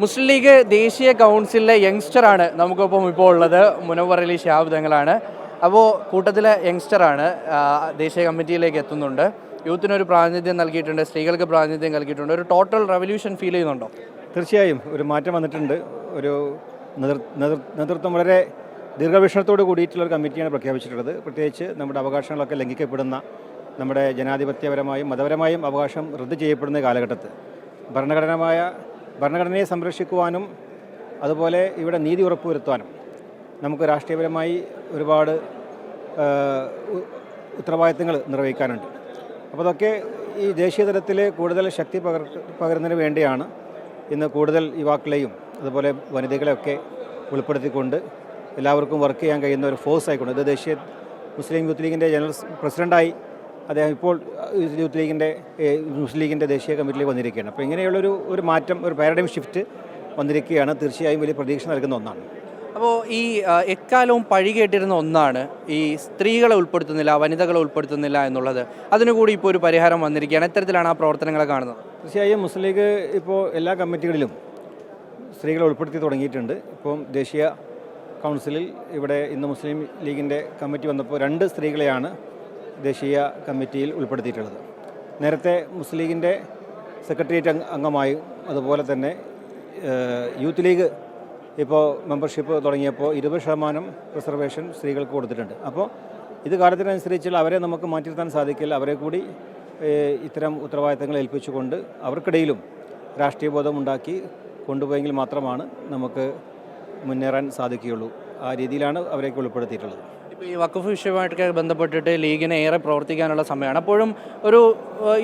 മുസ്ലിം league ദേശീയ കൗൺസിലിലെ യങ്സ്റ്ററാണ് നമുക്കൊപ്പം ഇപ്പോൾ ഉള്ളത്. മുനവർ അലി ഷാബ് തങ്ങളാണ്. അപ്പോൾ കൂട്ടത്തിലെ യങ്സ്റ്ററാണ് ദേശീയ കമ്മിറ്റിയിലേക്ക് എത്തുന്നുണ്ട്. യൂത്തിനൊരു പ്രാതിനിധ്യം നൽകിയിട്ടുണ്ട് സ്ത്രീകൾക്ക് പ്രാതിനിധ്യം നൽകിയിട്ടുണ്ട്. ഒരു ടോട്ടൽ റെവല്യൂഷൻ ഫീൽ ചെയ്യുന്നുണ്ടോ? തീർച്ചയായും ഒരു മാറ്റം വന്നിട്ടുണ്ട്. ഒരു നേതൃ നേതൃ- നേതൃത്വം വളരെ ദീർഘവീക്ഷണത്തോട് കൂടിയിട്ടുള്ള ഒരു കമ്മിറ്റിയാണ് പ്രഖ്യാപിച്ചിട്ടുള്ളത്. പ്രത്യേകിച്ച് നമ്മുടെ അവകാശങ്ങളൊക്കെ ലംഘിക്കപ്പെടുന്ന നമ്മുടെ ജനാധിപത്യപരമായും മതപരമായും അവകാശം റദ്ദ് ചെയ്യപ്പെടുന്ന കാലഘട്ടത്ത് ഭരണഘടനമായ ഭരണഘടനയെ സംരക്ഷിക്കുവാനും അതുപോലെ ഇവിടെ നീതി ഉറപ്പുവരുത്തുവാനും നമുക്ക് രാഷ്ട്രീയപരമായി ഒരുപാട് ഉത്തരവാദിത്തങ്ങൾ നിർവഹിക്കാനുണ്ട്. അപ്പോൾ അതൊക്കെ ഈ ദേശീയ തലത്തിൽ കൂടുതൽ ശക്തി പകർ പകരുന്നതിന് വേണ്ടിയാണ് ഇന്ന് കൂടുതൽ യുവാക്കളെയും അതുപോലെ വനിതകളെയൊക്കെ ഉൾപ്പെടുത്തിക്കൊണ്ട് എല്ലാവർക്കും വർക്ക് ചെയ്യാൻ കഴിയുന്ന ഒരു ഫോഴ്സ് ആയിക്കൊണ്ട് ഇത് ദേശീയ മുസ്ലിം യൂത്ത് ലീഗിന്റെ ജനറൽ പ്രസിഡന്റായി അദ്ദേഹം ഇപ്പോൾ യൂത്ത് ലീഗിന്റെ മുസ്ലിം ലീഗിന്റെ ദേശീയ കമ്മിറ്റിയിൽ വന്നിരിക്കുകയാണ്. അപ്പോൾ ഇങ്ങനെയുള്ളൊരു ഒരു മാറ്റം ഒരു പാരഡൈം ഷിഫ്റ്റ് വന്നിരിക്കുകയാണ്. തീർച്ചയായും വലിയ പ്രതീക്ഷ നൽകുന്ന ഒന്നാണ്. അപ്പോൾ ഈ എക്കാലവും പഴി കേട്ടിരുന്ന ഒന്നാണ് ഈ സ്ത്രീകളെ ഉൾപ്പെടുത്തുന്നില്ല വനിതകളെ ഉൾപ്പെടുത്തുന്നില്ല എന്നുള്ളത്. അതിനുകൂടി ഇപ്പോൾ ഒരു പരിഹാരം വന്നിരിക്കുകയാണ്. ഇത്തരത്തിലാണ് ആ പ്രവർത്തനങ്ങളെ കാണുന്നത്. തീർച്ചയായും മുസ്ലിം ലീഗ് ഇപ്പോൾ എല്ലാ കമ്മിറ്റികളിലും സ്ത്രീകളെ ഉൾപ്പെടുത്തി തുടങ്ങിയിട്ടുണ്ട്. ഇപ്പം ദേശീയ കൗൺസിലിൽ ഇവിടെ ഇന്ന് മുസ്ലിം ലീഗിന്റെ കമ്മിറ്റി വന്നപ്പോൾ രണ്ട് സ്ത്രീകളെയാണ് ദേശീയ കമ്മിറ്റിയിൽ ഉൾപ്പെടുത്തിയിട്ടുള്ളത്. നേരത്തെ മുസ്ലിം ലീഗിന്റെ സെക്രട്ടേറിയറ്റ് അംഗ- അംഗമായും അതുപോലെ തന്നെ യൂത്ത് ലീഗ് ഇപ്പോൾ മെമ്പർഷിപ്പ് തുടങ്ങിയപ്പോൾ ഇരുപത് ശതമാനം റിസർവേഷൻ സ്ത്രീകൾക്ക് കൊടുത്തിട്ടുണ്ട്. അപ്പോൾ ഇത് കാലത്തിനനുസരിച്ചുള്ള അവരെ നമുക്ക് മാറ്റി സാധിക്കില്ല. അവരെ കൂടി ഇത്തരം ഉത്തരവാദിത്തങ്ങൾ ഏൽപ്പിച്ചുകൊണ്ട് അവർക്കിടയിലും രാഷ്ട്രീയ ബോധമുണ്ടാക്കി കൊണ്ടുപോയെങ്കിൽ മാത്രമാണ് നമുക്ക് മുന്നേറാൻ സാധിക്കുകയുള്ളൂ. ആ രീതിയിലാണ് അവരെയൊക്കെ ഉൾപ്പെടുത്തിയിട്ടുള്ളത്. ഇപ്പോൾ ഈ വഖഫ് വിഷയമായിട്ടൊക്കെ ബന്ധപ്പെട്ടിട്ട് ലീഗിന് ഏറെ പ്രവർത്തിക്കാനുള്ള സമയമാണ്. അപ്പോഴും ഒരു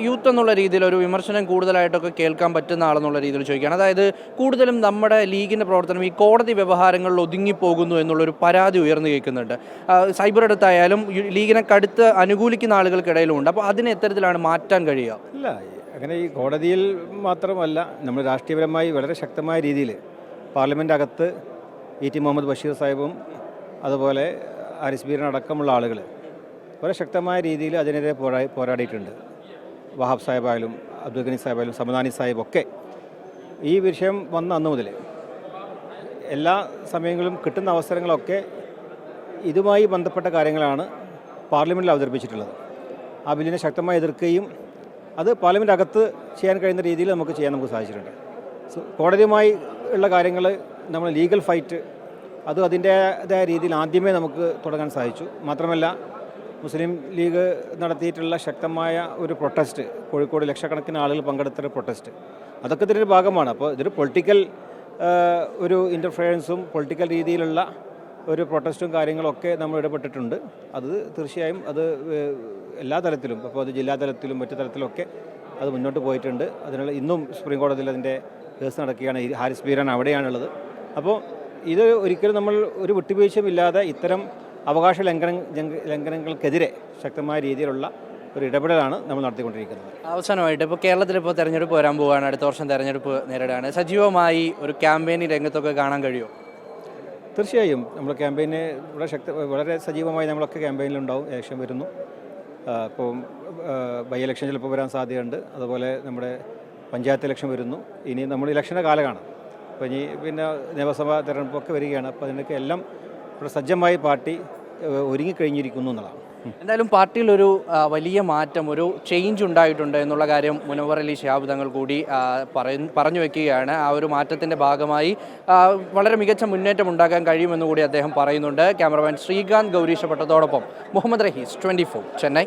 യൂത്ത് എന്നുള്ള രീതിയിൽ ഒരു വിമർശനം കൂടുതലായിട്ടൊക്കെ കേൾക്കാൻ പറ്റുന്ന ആളെന്നുള്ള രീതിയിൽ ചോദിക്കുകയാണ്. അതായത് കൂടുതലും നമ്മുടെ ലീഗിന്റെ പ്രവർത്തനം ഈ കോടതി വ്യവഹാരങ്ങളിൽ ഒതുങ്ങിപ്പോകുന്നു എന്നുള്ളൊരു പരാതി ഉയർന്നു കേൾക്കുന്നുണ്ട്. സൈബർ അടുത്തായാലും ലീഗിനെ കടുത്ത് അനുകൂലിക്കുന്ന ആളുകൾക്കിടയിലും ഉണ്ട് അപ്പോൾ അതിനെ എത്തരത്തിലാണ് മാറ്റാൻ കഴിയുക? ഇല്ല അങ്ങനെ ഈ കോടതിയിൽ മാത്രമല്ല നമ്മൾ രാഷ്ട്രീയപരമായി വളരെ ശക്തമായ രീതിയിൽ പാർലമെന്റ് അകത്ത് ഇ ടി മുഹമ്മദ് ബഷീർ സാഹിബും അതുപോലെ ആരിസ് ബീരൻ അടക്കമുള്ള ആളുകൾ വളരെ ശക്തമായ രീതിയിൽ അതിനെതിരെ പോരാ പോരാടിയിട്ടുണ്ട്. വഹാബ് സാഹിബായാലും അബ്ദുൽ ഗനി സാഹിബായാലും സമദാനി സാഹിബ് ഒക്കെ ഈ വിഷയം വന്ന അന്ന് മുതൽ എല്ലാ സമയങ്ങളിലും കിട്ടുന്ന അവസരങ്ങളൊക്കെ ഇതുമായി ബന്ധപ്പെട്ട കാര്യങ്ങളാണ് പാർലമെന്റിൽ അവതരിപ്പിച്ചിട്ടുള്ളത്. ആ ബില്ലിനെ ശക്തമായി എതിർക്കുകയും അത് പാർലമെന്റ് അകത്ത് ചെയ്യാൻ കഴിയുന്ന രീതിയിൽ നമുക്ക് ചെയ്യാൻ നമുക്ക് സാധിച്ചിട്ടുണ്ട്. കോടതിയുമായി ഉള്ള കാര്യങ്ങൾ നമ്മൾ ലീഗൽ ഫൈറ്റ് അത് അതിന്റേതായ രീതിയിൽ ആദ്യമേ നമുക്ക് തുടങ്ങാൻ സാധിച്ചു. മാത്രമല്ല മുസ്ലിം ലീഗ് നടത്തിയിട്ടുള്ള ശക്തമായ ഒരു പ്രൊട്ടസ്റ്റ് കോഴിക്കോട് ലക്ഷക്കണക്കിന് ആളുകൾ പങ്കെടുത്തൊരു പ്രൊട്ടസ്റ്റ് അതൊക്കെ ഇതിന്റെ ഒരു ഭാഗമാണ്. അപ്പോൾ ഇതൊരു പൊളിറ്റിക്കൽ ഒരു ഇന്റർഫിയറൻസും പൊളിറ്റിക്കൽ രീതിയിലുള്ള ഒരു പ്രൊട്ടസ്റ്റും കാര്യങ്ങളൊക്കെ നമ്മൾ ഇടപെട്ടിട്ടുണ്ട്. അത് തീർച്ചയായും അത് എല്ലാ തലത്തിലും അപ്പോൾ അത് ജില്ലാ തലത്തിലും മറ്റു തലത്തിലൊക്കെ അത് മുന്നോട്ട് പോയിട്ടുണ്ട്. അതിനുള്ള ഇന്നും സുപ്രീം കോടതിയിൽ അതിന്റെ കേസ് നടക്കുകയാണ്. ഹാരിസ് ബീരാൻ അവിടെയാണുള്ളത്. അപ്പോൾ ഇത് ഒരിക്കലും നമ്മൾ ഒരു വിട്ടുവീഴ്ചയും ഇല്ലാതെ ഇത്തരം അവകാശ ലംഘന ലംഘനങ്ങൾക്കെതിരെ ശക്തമായ രീതിയിലുള്ള ഒരു ഇടപെടലാണ് നമ്മൾ നടത്തിക്കൊണ്ടിരിക്കുന്നത്. അവസാനമായിട്ട് ഇപ്പോൾ കേരളത്തിൽ ഇപ്പോൾ തെരഞ്ഞെടുപ്പ് വരാൻ പോവുകയാണ്. അടുത്ത വർഷം തെരഞ്ഞെടുപ്പ് നേരിടുകയാണ്. സജീവമായി ഒരു ക്യാമ്പയിനിൽ രംഗത്തൊക്കെ കാണാൻ കഴിയുമോ? തീർച്ചയായും. നമ്മൾ ക്യാമ്പയിന് വളരെ ശക്ത വളരെ സജീവമായി നമ്മളൊക്കെ ക്യാമ്പയിനിലുണ്ടാവും. ഇലക്ഷൻ വരുന്നു. ഇപ്പോൾ ബൈ ഇലക്ഷൻ ചിലപ്പോൾ വരാൻ സാധ്യതയുണ്ട്. അതുപോലെ നമ്മുടെ പഞ്ചായത്ത് ഇലക്ഷൻ വരുന്നു. ഇനി നമ്മൾ ഇലക്ഷന്റെ കാലമാണ്. അപ്പോൾ ഇനി പിന്നെ നിയമസഭാ തെരഞ്ഞെടുപ്പൊക്കെ വരികയാണ്. അപ്പോൾ അതിനൊക്കെ എല്ലാം ഇവിടെ സജ്ജമായി പാർട്ടി ഒരുങ്ങിക്കഴിഞ്ഞിരിക്കുന്നു എന്നുള്ളതാണ്. എന്തായാലും പാർട്ടിയിലൊരു വലിയ മാറ്റം ഒരു ചേഞ്ച് ഉണ്ടായിട്ടുണ്ട് എന്നുള്ള കാര്യം മുനവർ അലി ഷിഹാബ് തങ്ങൾ കൂടി പറഞ്ഞു വെക്കുകയാണ്. ആ ഒരു മാറ്റത്തിന്റെ ഭാഗമായി വളരെ മികച്ച മുന്നേറ്റം ഉണ്ടാക്കാൻ കഴിയുമെന്ന് കൂടി അദ്ദേഹം പറയുന്നുണ്ട്. ക്യാമറമാൻ ശ്രീകാന്ത് ഗൗരീശപ്പെട്ടതോടൊപ്പം മുഹമ്മദ് റഹീസ് ട്വന്റി ചെന്നൈ.